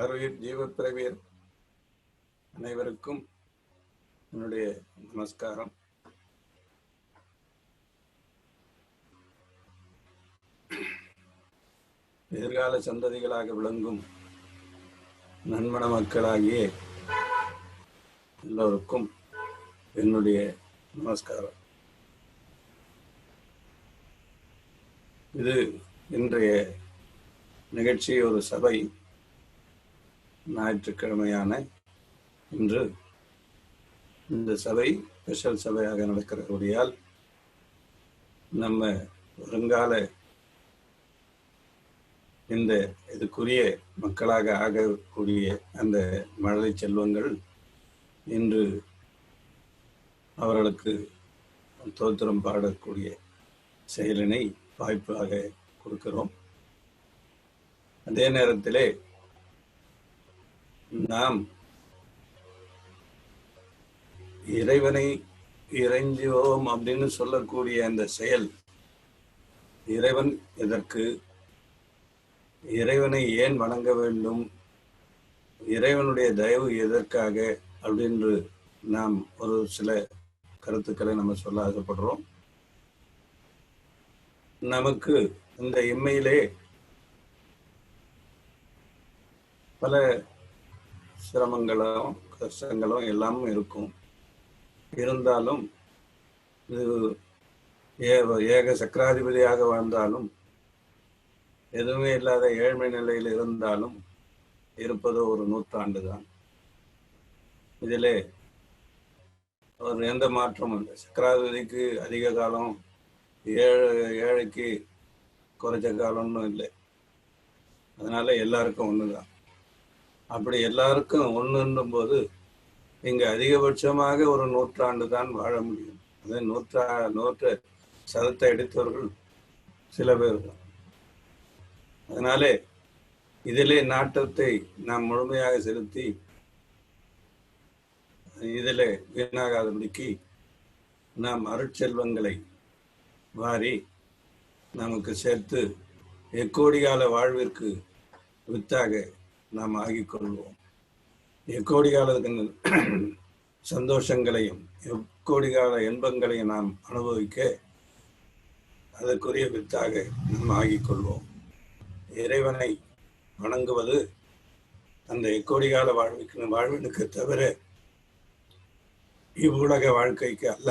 ஆரோக்கிய ஜீவப்பிரவியர் அனைவருக்கும் என்னுடைய நமஸ்காரம். எதிர்கால சந்ததிகளாக விளங்கும் நன்மண மக்களாகிய எல்லோருக்கும் என்னுடைய நமஸ்காரம். இது இன்றைய நிகழ்ச்சி ஒரு சபை. ஞாயிற்றுக்கிழமையான இன்று இந்த சபை ஸ்பெஷல் சபையாக நடக்கிறபடியால் நம்ம வருங்கால இந்த இதுக்குரிய மக்களாக ஆகக்கூடிய அந்த மழலை செல்வங்கள் இன்று அவர்களுக்கு தோத்திரம் பாடக்கூடிய செயலினை வாய்ப்பாக கொடுக்கிறோம். அதே நேரத்திலே நாம் இறைவனை இறைஞ்சுவோம் அப்படின்னு சொல்லக்கூடிய அந்த செயல் இறைவன் இதற்கு இறைவனை ஏன் வணங்க வேண்டும்? இறைவனுடைய தயவு எதற்காக? அப்படின்று நாம் ஒரு சில கருத்துக்களை நம்ம சொல்ல ஆசைப்படுறோம். நமக்கு இந்த இம்மையிலே பல சிரமங்களும் கஷ்டங்களும் எல்லாமும் இருக்கும். இருந்தாலும் இது ஏக சக்கராதிபதியாக வாழ்ந்தாலும் எதுவுமே இல்லாத ஏழ்மை நிலையில் இருந்தாலும் இருப்பது ஒரு நூற்றாண்டு தான் இதிலே ஒரு எந்த மாற்றமும் இல்லை. சக்கராதிபதிக்கு அதிக காலம் ஏழு ஏழைக்கு குறைச்ச காலம்னு இல்லை. அதனால எல்லாருக்கும் ஒண்ணுதான். அப்படி எல்லாருக்கும் ஒன்றுன்னும் போது இங்கே அதிகபட்சமாக ஒரு நூற்றாண்டு தான் வாழ முடியும். அது நூற்றா நூற்று சதத்தை எடுத்தவர்கள் சில பேர் தான். அதனாலே இதிலே நாட்டத்தை நாம் முழுமையாக செலுத்தி இதில் வீணாகாதபடிக்கு நாம் அருட்செல்வங்களை வாரி நமக்கு சேர்த்து எக்கோடி கால வாழ்விற்கு வித்தாக நாம் ஆகிக்கொள்வோம் எக்கோடிகால சந்தோஷங்களையும் எக்கோடிகால இன்பங்களையும் நாம் அனுபவிக்க அதற்குரிய வித்தாக நாம் ஆகிக்கொள்வோம் இறைவனை வணங்குவது அந்த எக்கோடிகால வாழ்வுக்கு வாழ்வினுக்கு தவிர இவ்வுலக வாழ்க்கைக்கு அல்ல.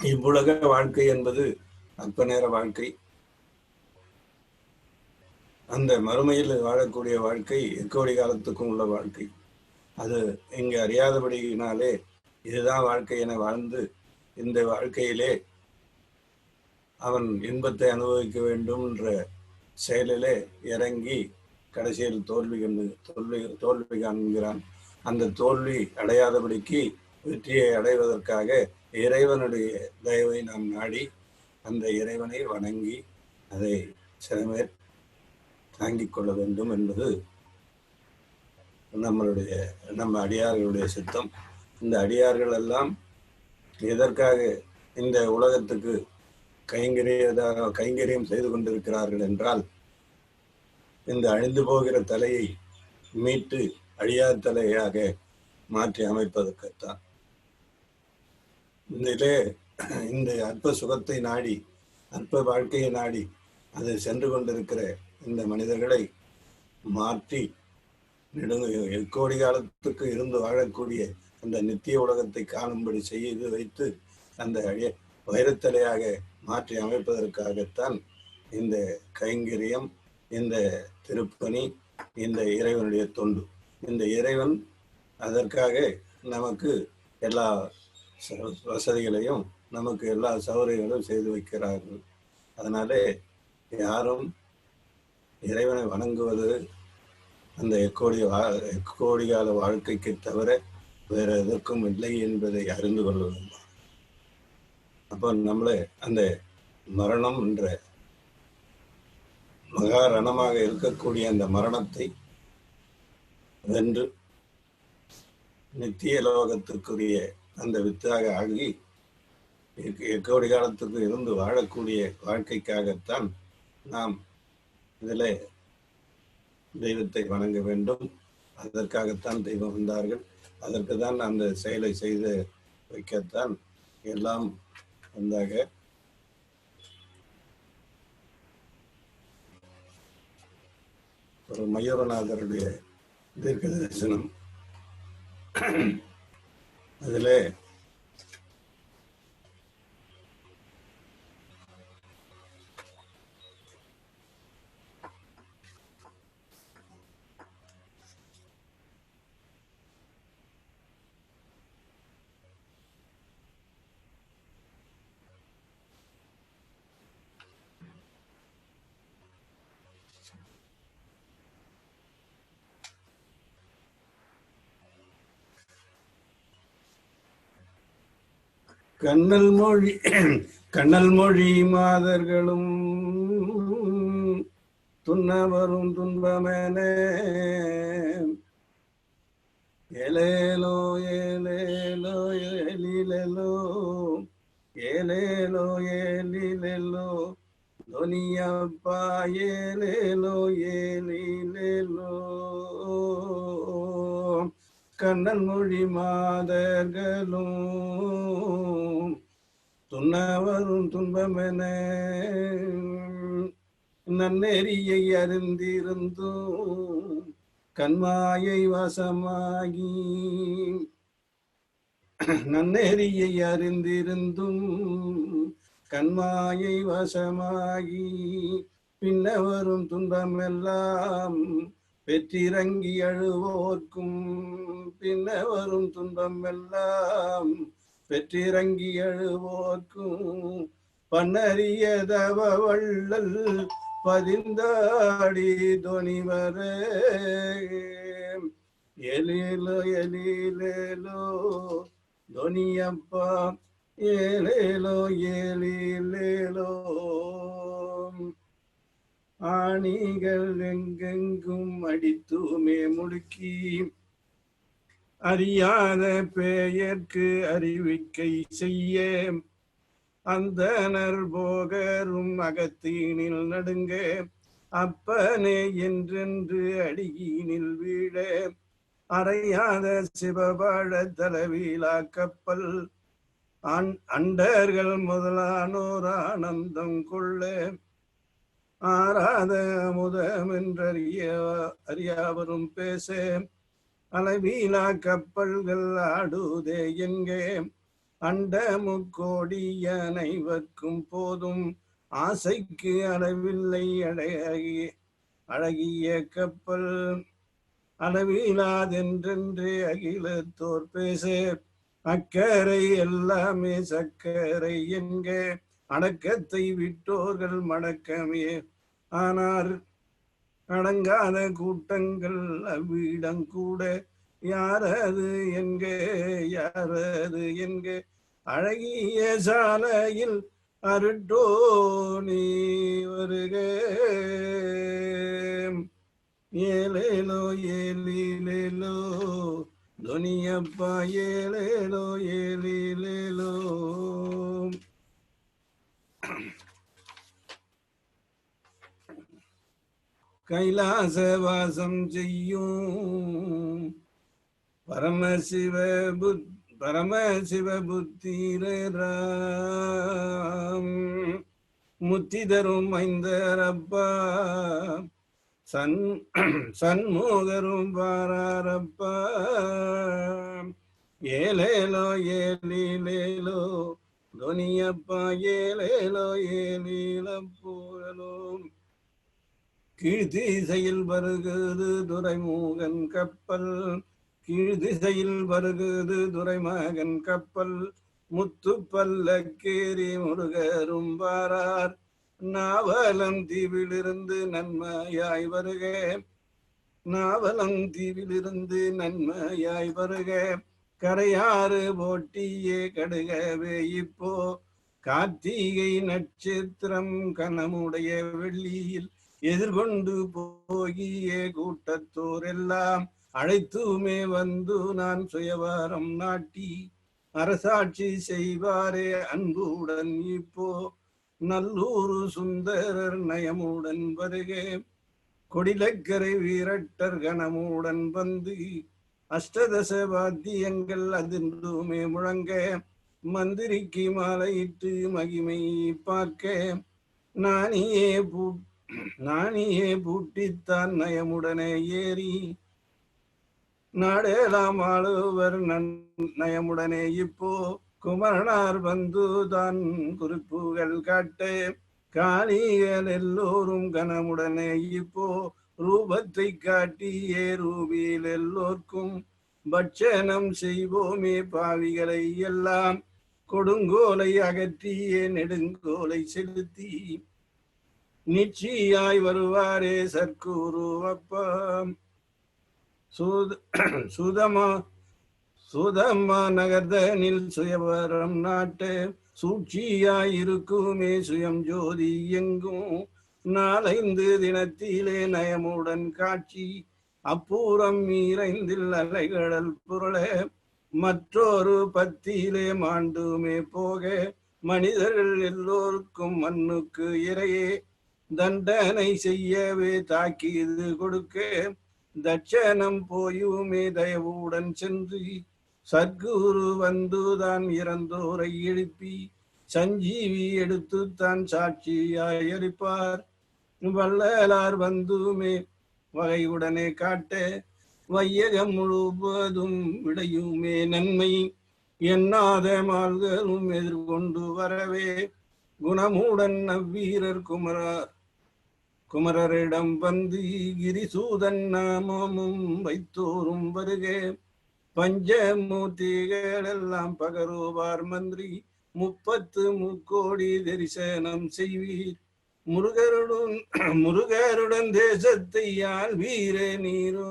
இவ்வுலக வாழ்க்கை என்பது அற்ப நேர வாழ்க்கை. அந்த மறுமையில் வாழக்கூடிய வாழ்க்கை எக்கோடி காலத்துக்கும் உள்ள வாழ்க்கை. அது இங்கு அறியாதபடியினாலே இதுதான் வாழ்க்கை என வாழ்ந்து இந்த வாழ்க்கையிலே அவன் இன்பத்தை அனுபவிக்க வேண்டும் என்ற செயலிலே இறங்கி கடைசியில் தோல்வி கண்டு தோல்வி தோல்வி காண்கிறான். அந்த தோல்வி அடையாதபடிக்கு வெற்றியை அடைவதற்காக இறைவனுடைய தயவை நாம் நாடி அந்த இறைவனை வணங்கி அதை சிறமேற் தாங்கிக் கொள்ள வேண்டும் என்பது நம்மளுடைய நம்ம அடியார்களுடைய சித்தம். இந்த அடியார்கள் எல்லாம் எதற்காக இந்த உலகத்துக்கு கைங்கரியதாக கைங்கரியம் செய்து கொண்டிருக்கிறார்கள் என்றால் இந்த அழிந்து போகிற தலையை மீட்டு அழியாத தலையாக மாற்றி அமைப்பதற்குத்தான். இதிலே இந்த அற்ப சுகத்தை நாடி அற்ப வாழ்க்கையை நாடி அது சென்று கொண்டிருக்கிற இந்த மனிதர்களை மாற்றி நெடுங்க எக்கோடி காலத்துக்கு இருந்து வாழக்கூடிய அந்த நித்திய உலகத்தை காணும்படி செய்து வைத்து அந்த வைரத்தலையாக மாற்றி அமைப்பதற்காகத்தான் இந்த கைங்கரியம் இந்த திருப்பணி இந்த இறைவனுடைய தொண்டு. இந்த இறைவன் அதற்காக நமக்கு எல்லா வசதிகளையும் நமக்கு எல்லா சௌகரியங்களும் செய்து வைக்கிறார்கள். அதனாலே யாரும் இறைவனை வணங்குவது அந்த எக்கோடி வா எக்கோடி கால வாழ்க்கைக்கு தவிர வேற எதற்கும் இல்லை என்பதை அறிந்து கொள்ள அப்போ நம்மளை அந்த மரணம் என்ற மகாரணமாக இருக்கக்கூடிய அந்த மரணத்தை வென்று நித்திய லோகத்துக்குரிய அந்த வித்தாக ஆகி எக்கோடி காலத்துக்கு இருந்து வாழக்கூடிய வாழ்க்கைக்காகத்தான் நாம் இதில் தெய்வத்தை வணங்க வேண்டும். அதற்காகத்தான் தெய்வம் வந்தார்கள். அதற்கு தான் அந்த செயலை செய்து வைக்கத்தான் எல்லாம் வந்தாக. ஒரு மயூரநாதருடைய தீர்க்க தரிசனம் அதிலே கண்ணல் மொழி கண்ணல் மொழி மாதர்களும் துன்னவரும் துன்பமென. ஏலேலோ ஏலேலோ ஏலிலோ ஏலேலோ ஏலிலோ துனியப்பா ஏலேலோ ஏலிலோ கண்ணன் மொழி மாதர்களும் துன்னவரும் துன்பமென நன்னெறியை அறிந்திருந்தும் கண்மாயை வசமாகி நன்னெறியை அறிந்திருந்தும் கண்மாயை வசமாகி பின்னவரும் துன்பமெல்லாம் பெற்றிறங்கி அழுவோர்க்கும் பின்ன வரும் துன்பம் எல்லாம் பெற்றிறங்கி அழுவோர்க்கும் பன்னறியதவ வள்ளல் பதிந்தாடி துணிவரே. எலிலோ எலிலேலோ துனியப்பா ஏலேலோ ஏலிலேலோ ஆணிகள் எங்கெங்கும் அடித்துமே முடுக்கி. அறியாத பெயர்க்கு அறிவிக்கை செய்ய அந்தனர் போகரும் அகத்தீனில் நடுங்க அப்பனே என்றென்று அடியினில் வீழ அறையாத சிவபாழ தலவீழா கப்பல். அண்டர்கள் முதலானோர் ஆனந்தம் கொள்ள ஆராத அமுதம் அறியாவரும் பேசே. அளவீனா கப்பல்கள் ஆடுதே எங்கே? அண்ட முக்கோடி அனைவர்க்கும் போதும் ஆசைக்கு அளவில்லை அழகிய அழகிய கப்பல். அளவிலாதென்றென்று அகிலத்தோர் பேசே. அக்கறை எல்லாமே சக்கரை என்க அடக்கத்தை விட்டோர்கள் மடக்கமே. ஆனார் அடங்காத கூட்டங்கள் அவ்விடம் கூட யாரது என்க யாரது என்க அழகிய சாலையில் அருட்டோ நீ வருக. ஏலேலோ ஏலிலேலோ துனியப்பா ஏலேலோ ஏலிலேலோ. கைலாசவாசம் செய்யும். பரமசிவ புத் பரமசிவ புத்திராம் முத்தி தரும் ஐந்தரப்பா சன் சண்முகரும் பாரப்பா ஏலேலோ ஏலிலேலோ துனியப்பா ஏலேலோ ஏலீலப்பூரலோ கீழ்திசையில் வருகிறது துரைமூகன் கப்பல். கீழ்திசையில் வருகிறது துரைமகன் கப்பல். முத்து பல்லக்கேரி முருகரும் பாரார் நாவலம் தீவிலிருந்து நன்மையாய் வருக. நாவலம் தீவிலிருந்து நன்மையாய் வருக. கரையாறு போட்டியே கடுகவே இப்போ. கார்த்திகை நட்சத்திரம் கனமுடைய வெள்ளியில் எதிர்கொண்டு போகிய கூட்டத்தோர் எல்லாம் அழைத்துமே வந்து நான் சுயவாரம் நாட்டி அரசாட்சி செய்வாரே அன்புடன் இப்போ நல்லூரு சுந்தரர் நயமுடன் வருக. கொடிலக்கரை வீரட்டர் கணமுடன் வந்து அஷ்டதச வாத்தியங்கள் அதிர்ந்துமே முழங்க. மந்திரிக்கு மாலையிட்டு மகிமை பார்க்க. நானியே பூ நானியே பூட்டித்தான் நயமுடனே ஏறி நாடேலாம் ஆளுவர் நன் நயமுடனே இப்போ குமரனார் வந்து தான் குறிப்புகள் காட்டு. காளிகள் எல்லோரும் கனமுடனே இப்போ ரூபத்தை காட்டியே ரூபியில் எல்லோர்க்கும் பட்சணம் செய்வோமே பாவிகளை எல்லாம். கொடுங்கோலை அகற்றியே நெடுங்கோலை செலுத்தி நிச்சயாய் வருவாரே சர்க்குருவப்பம் சூத சுதமா சுதமா நகர்தனில் சுயவரம் நாட்டு சூழ்ச்சியாயிருக்குமே சுயம் ஜோதி எங்கும். நாலைந்து தினத்திலே நயமுடன் காட்சி அப்புறம் மீறைந்தில் அலைகடல் புரள. மற்றொரு பத்தியிலே மாண்டுமே போக மனிதர்கள் எல்லோருக்கும் மண்ணுக்கு இறையே தண்டனை செய்யவே தாக்கியது கொடுக்க தட்சணம் போயுமே தயவுடன் சென்று சத்குரு வந்துதான் இறந்தோரை எழுப்பி சஞ்சீவி எடுத்து தான் சாட்சியாயரிப்பார். வள்ளலார் வந்துமே வகையுடனே காட்ட வையகம் முழுவதும் விடையுமே நன்மை. எண்ணாத மால்களும் எதிர்கொண்டு வரவே குணமுடன் அவ்வீரர் குமரார். குமரரிடம் வந்து கிரிசூதன் நாமமும் வைத்தோரும் வருக. பஞ்சமூர்த்திகளெல்லாம் பகருவார் மந்திரி முப்பத்து முக்கோடி தரிசனம் செய்வீர். முருகருடன் முருகருடன் தேசத்தை ஆள்வீர நீரோ.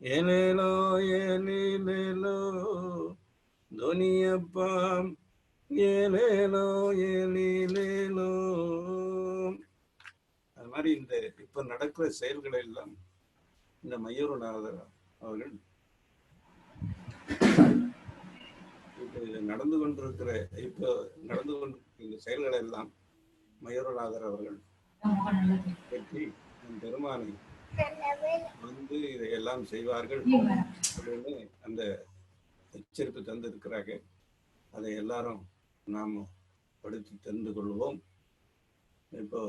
ஏலேலோ ஏலேலோ துனியப்பாம் ஏலேலோ ஏலேலோ அது மாதிரி இந்த இப்ப நடக்கிற செயல்களை எல்லாம் இந்த மயூரநாதர் அவர்கள் இது நடந்து கொண்டிருக்கிற இப்போ நடந்து கொண்டிருக்கிற இந்த செயல்களை எல்லாம் மயூரநாதர் அவர்கள் பற்றி பெருமானை வந்து இதையெல்லாம் செய்வார்கள் அப்படின்னு அந்த எச்சரிப்பு தந்திருக்கிறார்கள். அதை எல்லாரும் நாம் படித்து தெரிந்து கொள்வோம். இப்போ